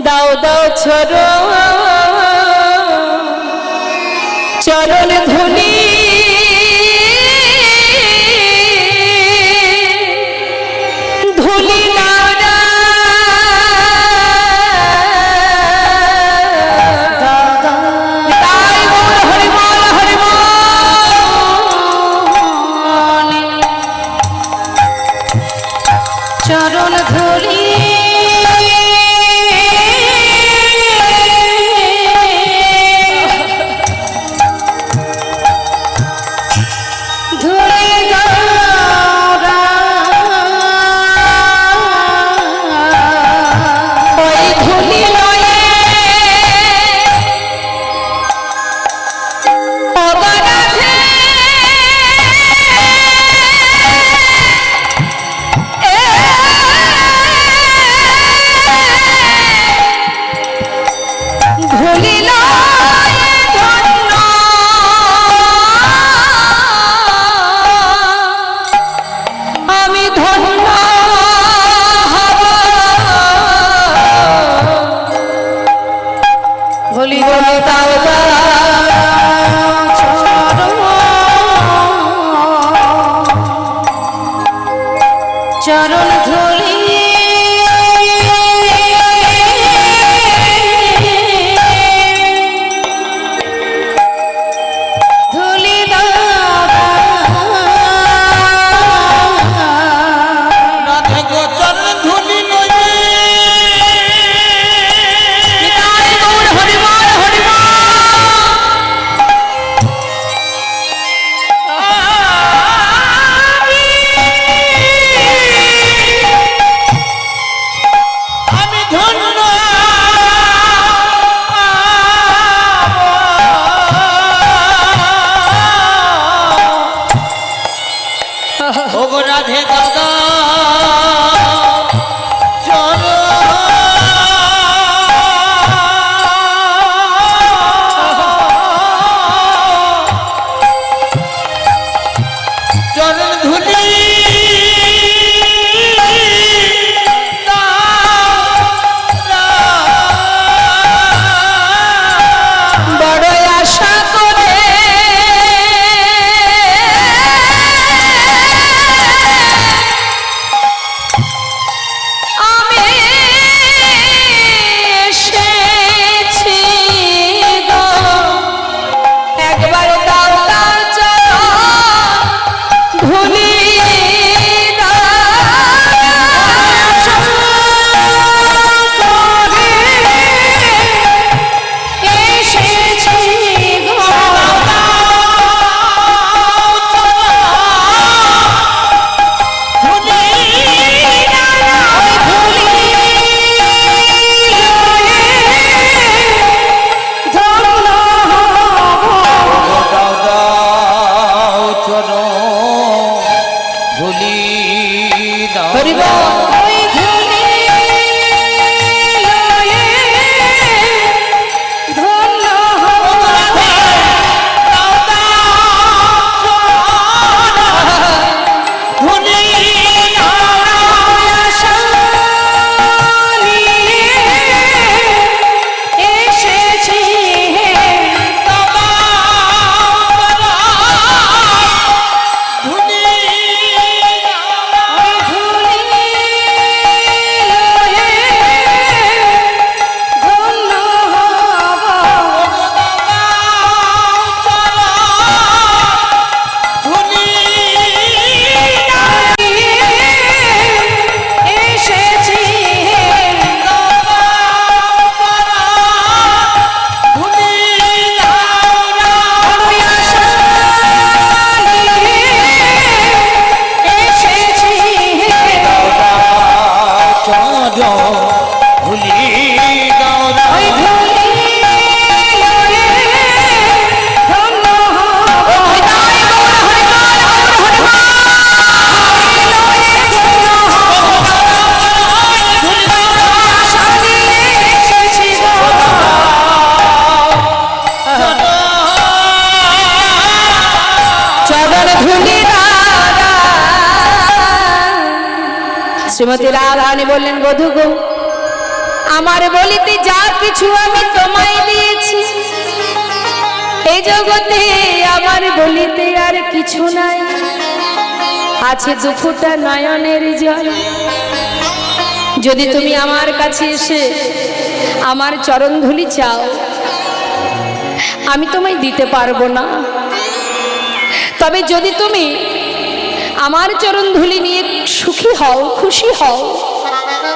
দাও দাও ছড় চরণ ধুলি Oh! রাধে দাদা রাধারানী বললেন, বধু গো, আমার বলিতে যা কিছু আমি তোমায় দিয়েছি। এই জগতে আমার বলিতে আর কিছু নাই। আছে দুফুটা নয়নের জল। যদি তুমি আমার কাছে এসে আমার চরণধুলি চাও, আমি তোমায় দিতে পারব না। তবে যদি তুমি আমার চরণ ধুলি নিয়ে সুখী হও খুশি হও।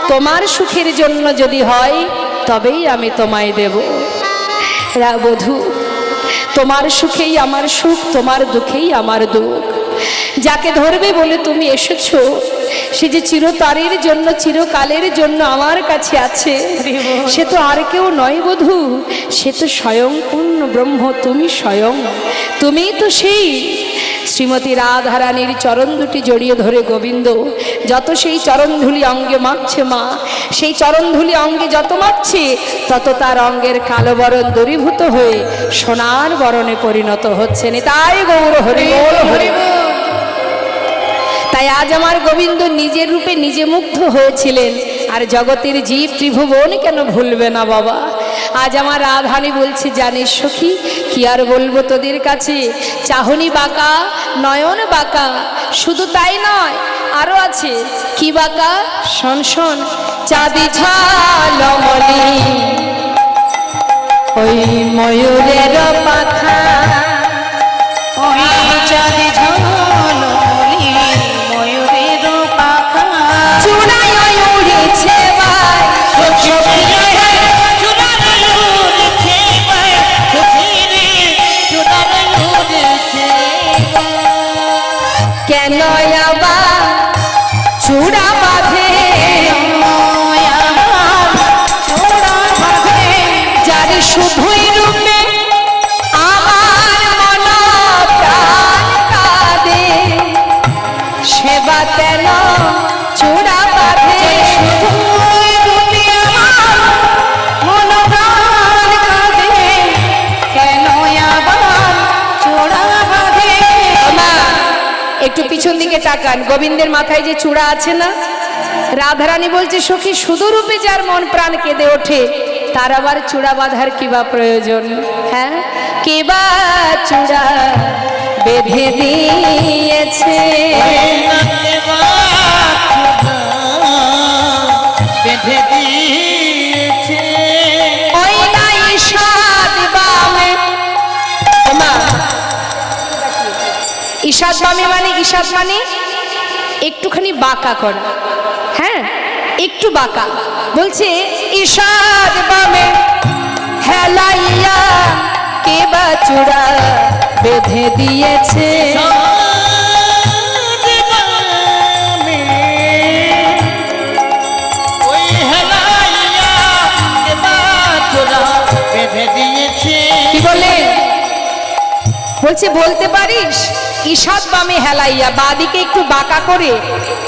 তোমার সুখের জন্য যদি হয় তবেই আমি তোমায় দেব। রা বধূ তোমার সুখেই আমার সুখ তোমার দুঃখেই আমার দুঃখ। যাকে ধরবে বলে তুমি এসেছ সে যে চিরতারের জন্য চিরকালের জন্য আমার কাছে আছে সে তো আর কেউ নয় বধূ সে তো স্বয়ং পূর্ণ ব্রহ্ম তুমি স্বয়ং। তুমি তো সেই শ্রীমতী রাধারানীর চরণ দুটি জড়িয়ে ধরে গোবিন্দ, যত সেই চরণধুলি অঙ্গে মাখছে মা, সেই চরণধুলি অঙ্গে যত মাখছে, তত তার অঙ্গের কালো বরণ দূরীভূত হয়ে সোনার বরণে পরিণত হচ্ছে তাই গৌর হরি বল হরি। তাই আজ আমার গোবিন্দ নিজের রূপে নিজে মুগ্ধ হয়েছিলেন, আর জগতের জীব ত্রিভুবন কেন ভুলবে না বাবা? আজ আমার রাধানী বলছে, জানিস সখী, কি আর বলব তোদের কাছে? চাহনি বাঁকা, নয়ন বাঁকা, শুধু তাই নয় আরও আছে। কি বাঁকা? শোন শোন, চাঁদি ঝালমলি ওই ময়ূরের পাখা, ওই চাঁদে একটু পিছন দিকে তাকান। গোবিন্দের মাথায় যে চূড়া আছে না রাধারানী বলছে সখী সুদূরূপে যার মন প্রাণ কেঁদে ওঠে তার আবার চূড়া বাঁধার কি বা প্রয়োজন? হ্যাঁ? কে বা চূড়া বেঁধে দিয়েছে? ঈষাদ বামে মানে ঈষাদ মানে একটুখানি বাঁকা করা। হ্যাঁ? একটু বাঁকা। বলছে ঈষাদ বামে হেলাইয়া কে বা চূড়া বেঁধে দিয়েছে? বলছে বলতে পারিস? ঈষাদ বামে হেলাইয়া, বাদিকে একটু বাঁকা করে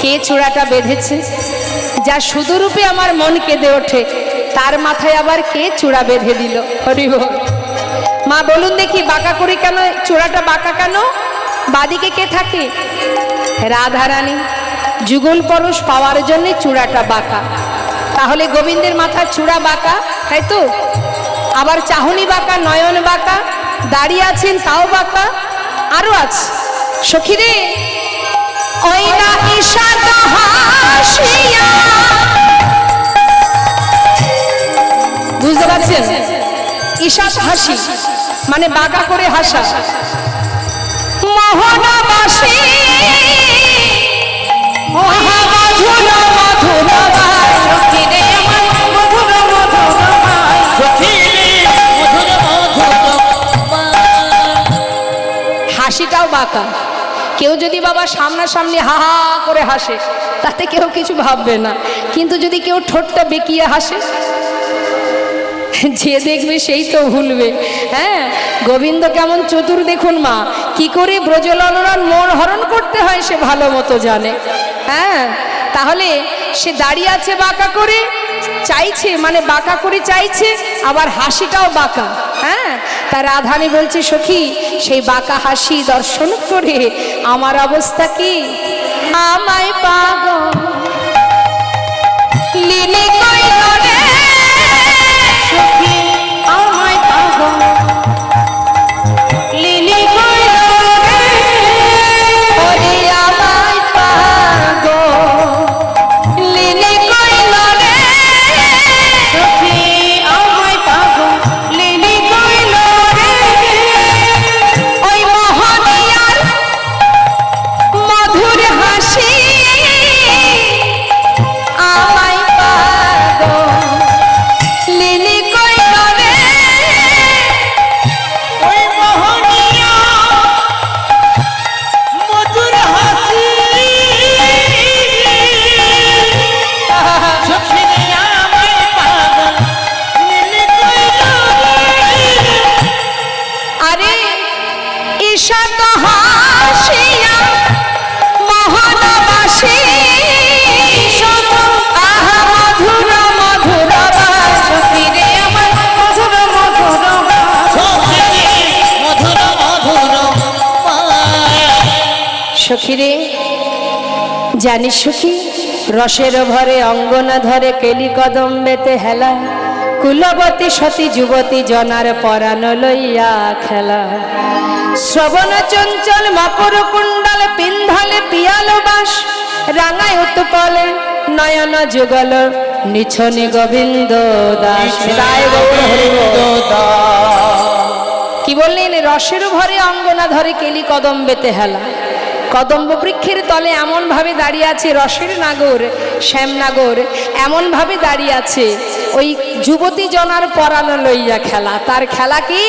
কে চূড়াটা বেঁধেছে? যা শুধুরূপে আমার মন কেঁদে ওঠে, তার মাথায় আবার কে চূড়া বেঁধে দিল? হরি বল। মা, বলুন দেখি বাঁকা করে কেন, চূড়াটা বাঁকা কেন? বাদিকে কে থাকে? রাধারানী, যুগল পরশ পাওয়ার জন্য চূড়াটা বাঁকা। তাহলে গোবিন্দের মাথার চূড়া বাঁকা, তাই তো? আবার চাহনি বাঁকা, নয়ন বাঁকা দাঁড়িয়ে আছেন তাও বাঁকা আরও আছে। সখী রে না ঈশাদ হাসিয়া বুঝতে পারছেন ঈশাদ হাসি মানে বাঁকা করে হাসা মোহনাবাসী। মধুর মধুর হাসিটাও বাঁকা কেউ যদি বাবা সামনাসামনি হা হা করে হাসে, তাতে কেউ কিছু ভাববে না। কিন্তু যদি কেউ ঠোঁটটা বেঁকিয়ে হাসে, যে দেখবে সেই তো ভুলবে। হ্যাঁ গোবিন্দ কেমন চতুর দেখুন মা, কি করে ব্রজলন মন হরণ করতে হয় সে ভালো মতো জানে। হ্যাঁ তাহলে সে দাঁড়িয়ে আছে বাঁকা করে, চাইছে মানে বাঁকা করে চাইছে, আবার হাসিটাও বাঁকা। হ্যাঁ? তা রাধানী বলছে, সখী, সেই বাঁকা হাসি দর্শন করে আমার অবস্থা কি? আমায় পাগল সখীরে। জানিস সখী রসের ভরে অঙ্গনা ধরে কেলি কদম্বেতে হেলা। কুলবতী সতী যুবতী জনার পরাণ লইয়া খেলা। শ্রবণ চঞ্চল মকর কুণ্ডল পিন্ধালে পিয়ালো বাস। রাঙায় উৎপলে নয়ন যুগল নিছনি গোবিন্দ দাস। কি বললেন? রসের ভরে অঙ্গনা ধরে কেলি কদম্বেতে হেলা। কদম্ব বৃক্ষের তলে এমনভাবে দাঁড়িয়ে আছে রসের নাগর, শ্যামনাগর, এমনভাবে দাঁড়িয়ে আছে ওই যুবতী জনার পরানো লইয়া খেলা। তার খেলা কি?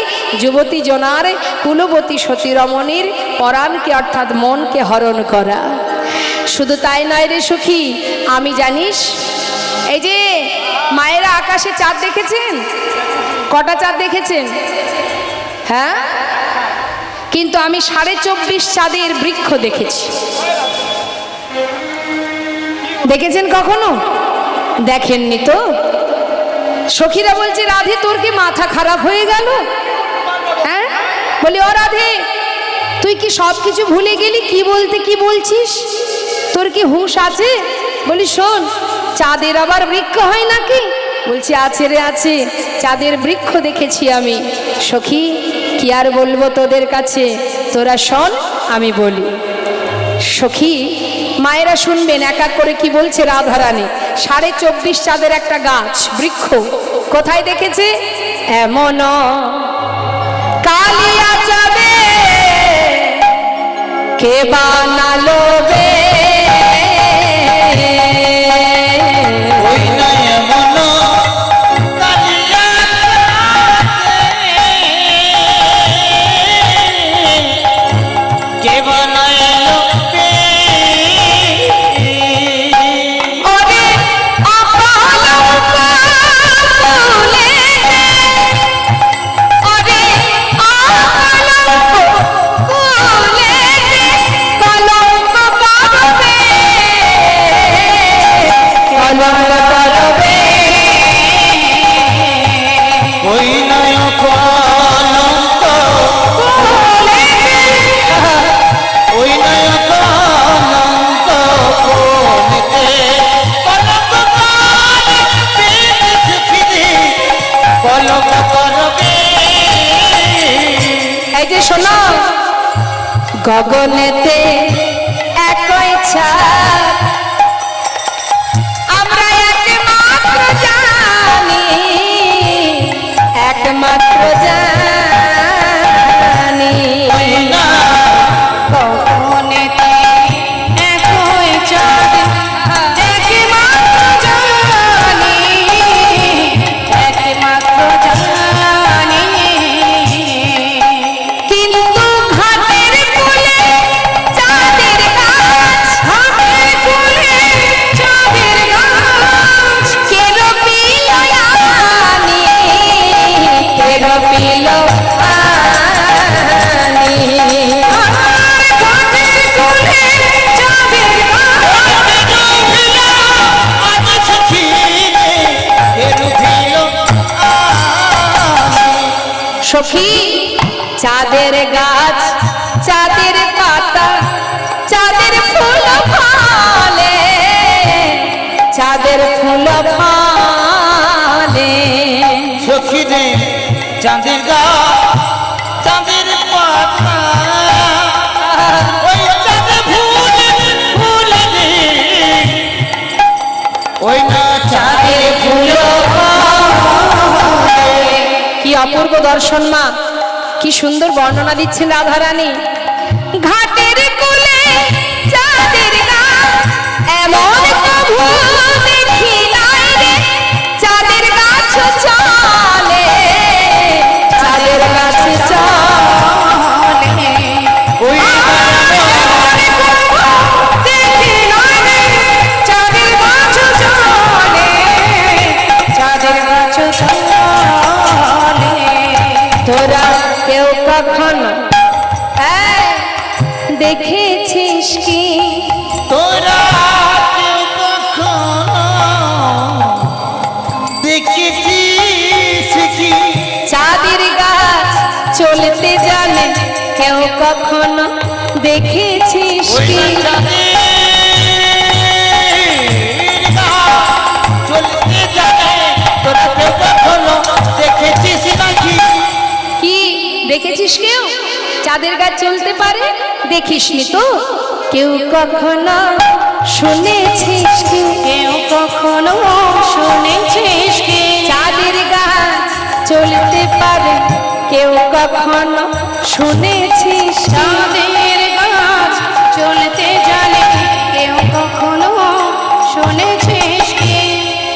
যুবতী জনার কুলবতী সতী রমণীর পরাণকে অর্থাৎ মনকে হরণ করা। শুধু তাই নয় রে সুখী, আমি জানিস, এই যে মায়েরা আকাশে চাঁদ দেখেছেন? কটা চাঁদ দেখেছেন? হ্যাঁ? কিন্তু আমি সাড়ে চব্বিশ চাঁদের বৃক্ষ দেখেছি। দেখেছেন কখনো? দেখেননি তো? সখীরা বলছে, রাধে, তোর কি মাথা খারাপ হয়ে গেল? হ্যাঁ? বলি, ও রাধে, তুই কি সব কিছু ভুলে গেলি? কি বলতে, কি বলছিস? তোর কি হুঁশ আছে? বলি, শোন, চাঁদের আবার বৃক্ষ হয় নাকি? বলছি, আছে রে, আছে। চাঁদের বৃক্ষ দেখেছি আমি। সখী কি আর বলব তোদের কাছে? তোরা শোন, আমি বলি। সখী, মায়েরা শুনবেন, এক এক করে কি বলছে রাধারানী। সাড়ে চব্বিশ চাঁদের একটা গাছ, বৃক্ষ। কোথায় দেখেছে? এমন। কালিয়া চাঁদে কে বানালো বে? গগনেতে সখী চাঁদের গাছ চাঁদের পাতা চাঁদের ফুল ফলে চাঁদের ফুল ফলে দর্শন মা। কি সুন্দর বর্ণনা দিচ্ছেন রাধারানী। কেউ কখনো দেখেছিস কি? কেউ দেখেছিস কি? দেখেছিস কেউ? চাঁদের গাছ চলতে পারে? দেখিসনি তো? কেউ কখনো শুনেছিস কি? কেউ কখনো শুনেছিস কি? চাঁদের গাছ চলতে পারে। কেউ কখনো শুনেছি সাদের গাছ চলতে